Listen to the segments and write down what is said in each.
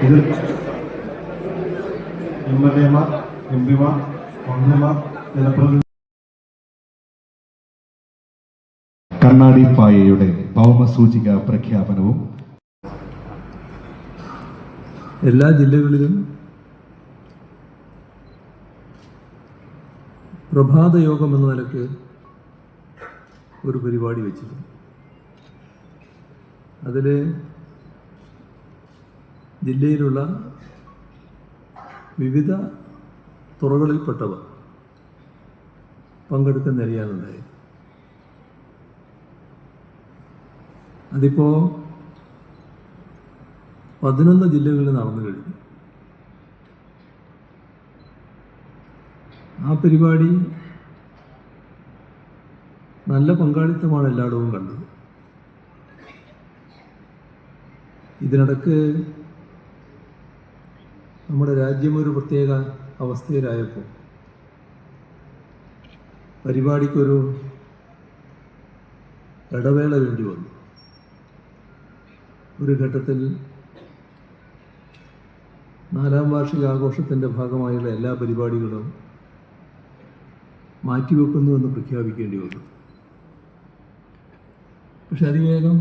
ഇതിൽ M L എമാർ M പിമാർ മന്ത്രിമാർ ജനപ്രതിനിധി കണ്ണാടി പായയുടെ ഭൗമസൂചിക പ്രഖ്യാപനവും എല്ലാ ജില്ലകളിലും പ്രഭാത യോഗം എന്ന നിലയ്ക്ക് ഒരു പരിപാടി വെച്ചിരുന്നു. അതിൽ ജില്ലയിലുള്ള വിവിധ തുറകളിൽപ്പെട്ടവർ പങ്കെടുക്കുന്ന അറിയാനുണ്ടായി അതിപ്പോൾ പതിനൊന്ന് ജില്ലകളിൽ നടന്നു കഴിഞ്ഞു. ആ പരിപാടി നല്ല പങ്കാളിത്തമാണ് എല്ലായിടവും കണ്ടത്. ഇതിനിടക്ക് നമ്മുടെ രാജ്യം ഒരു പ്രത്യേക അവസ്ഥയിലായപ്പോൾ പരിപാടിക്കൊരു ഇടവേള വേണ്ടി വന്നു. ഒരു ഘട്ടത്തിൽ നാലാം വാർഷിക ആഘോഷത്തിന്റെ ഭാഗമായുള്ള എല്ലാ പരിപാടികളും മാറ്റിവെക്കുന്നുവെന്ന് പ്രഖ്യാപിക്കേണ്ടി വന്നു. പക്ഷെ അതിവേഗം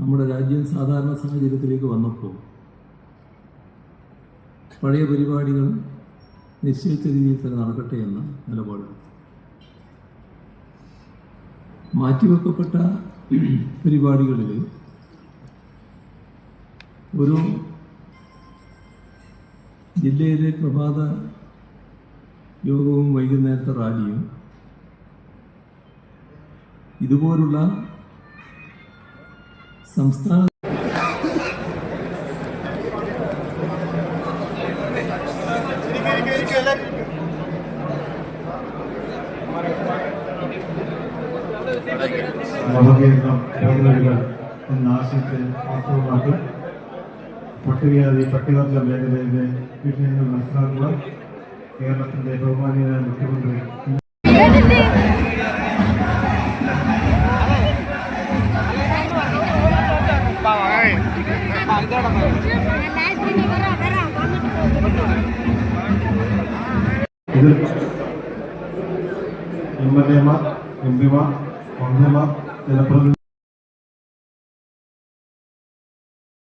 നമ്മുടെ രാജ്യം സാധാരണ സാഹചര്യത്തിലേക്ക് വന്നപ്പോൾ പഴയ പരിപാടികൾ നിശ്ചയിച്ച രീതിയിൽ തന്നെ നടക്കട്ടെ എന്ന നിലപാട്. മാറ്റിവെക്കപ്പെട്ട പരിപാടികളിൽ ഒരു ജില്ലയിലെ പ്രഭാത യോഗവും വൈകുന്നേരത്തെ റാലിയും ഇതുപോലുള്ള സംസ്ഥാന നവകേരളം പ്രതിനിധികൾ എന്ന ആശയത്തെ വാസ്തവമാക്കി പട്ടികജാതി പട്ടികവർഗ മേഖലയിലെ വിഷയങ്ങൾ മനസ്സിലാക്കുക കേരളത്തിന്റെ ബഹുമാനീയനായ മുഖ്യമന്ത്രി എം എൽ എമാർ എം പിമാർ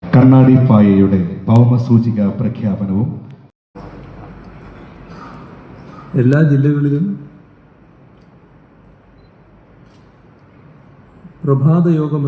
കണ്ണാടി പായയുടെ ഭൗമസൂചിക പ്രഖ്യാപനവും എല്ലാ ജില്ലകളിലും പ്രഭാത യോഗം